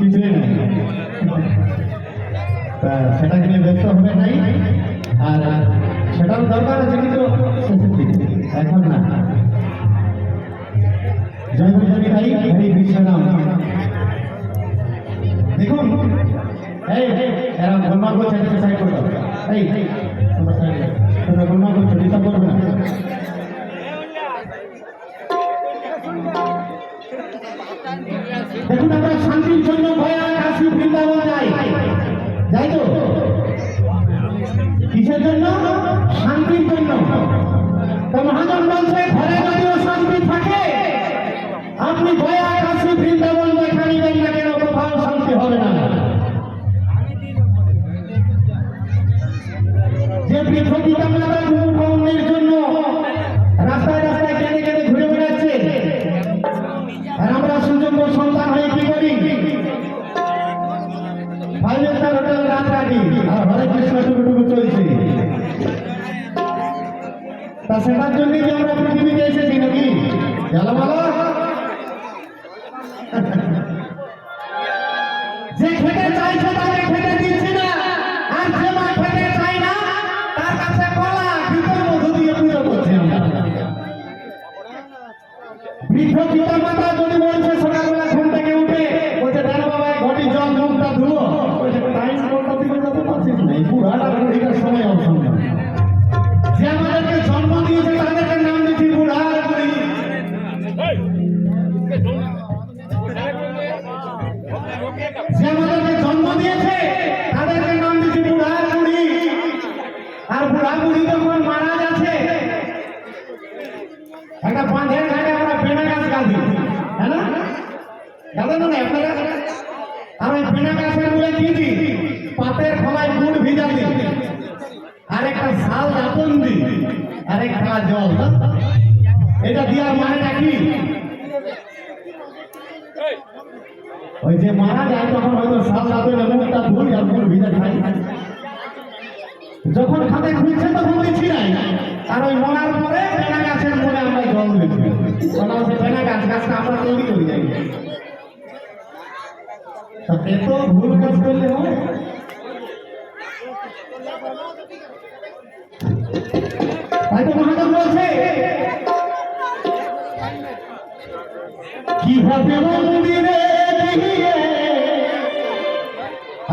কিছুই নাই সেটাকে নিয়ে ব্যস্ত হবে নাই। আর সেটার দরকার আছে কিন্তু এখন না। দেখুন গুড় আর একটা শাল আপন দিই আর একটা জল। এটা দেওয়ার মানেটা কি? ওই যে মারা যায়, তখন হয়তো শাল আপেল মুখটা ধুই আর গুড় ভিজা খাই যখন খাতে খুঁজছে, তখন দিচ্ছি নাই। আর ওই মরার পরে পেনা গাছের মনে আমরা জল দিচ্ছি। কারণ হচ্ছে পেনা গাছ, গাছটা আমরা তৈরি করি, যাই এত ভুল কাজ করলে হবে তাই তো মহাজন বলছে কি হবে মন্দিরে দেখিয়ে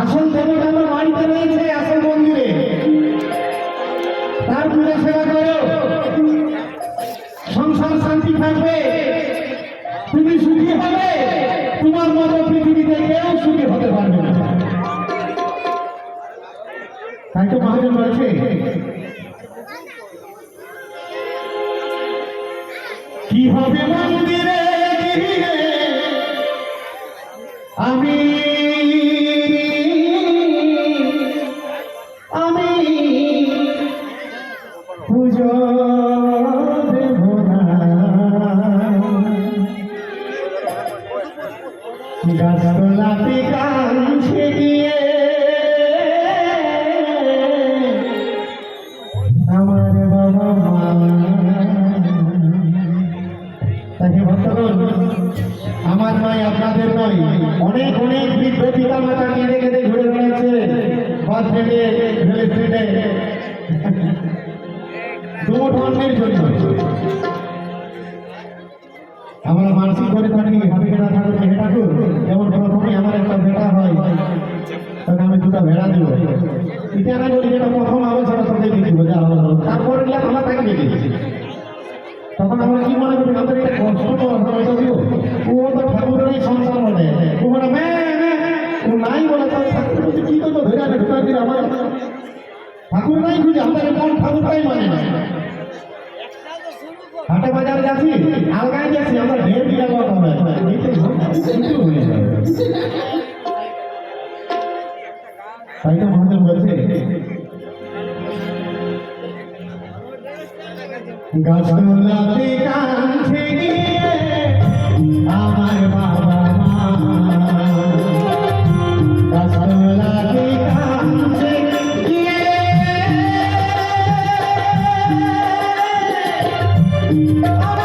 আসল দেবতা আমার বাড়িতে রয়েছে, আসল মন্দিরে। তার পূজা সেবা করো মহাজন বলছে তাকে ভক্তগণ আমার নয়, আপনাদের নয়। অনেক অনেক বৃদ্ধ পিতা মাতা কেঁদে কেঁদে ঘুরে বেড়াচ্ছে। বাস স্ট্যান্ডে রেল জন্য আমরা মানসিক করে থাকি হাতে কেনা ঠাকুর কেটে ঠাকুর যেমন প্রথমে আমার একটা ভেড়া হয় তখন আমি দুটো ভেড়া দিব। ইতিহাস বলি যেটা প্রথম হবে সেটা তোকে দিয়ে দিব হলো। তারপরে আমরা তাকে দিয়ে দিচ্ছি। তখন আমরা কি মনে করি? আমাদের এটা কষ্ট ও তো ঠাকুরেরই সংসার বলে ও বলে, মে মে ও নাই বলে তো ঠাকুর বলছে কি করব ধরে আনে ঢুকা দিয়ে আমার? ঠাকুর নাই খুঁজে, আমাদের কোন ঠাকুরটাই মানে? না হাটে বাজারে যাচ্ছি, আলগায় যাচ্ছি আমরা ঢের বিয়া করা হবে তাই তো মহাজন বলছে। গাছতলাতে কাছে গিয়ে আমার বাবা মা। গাছতলাতে কাছে গিয়ে আমার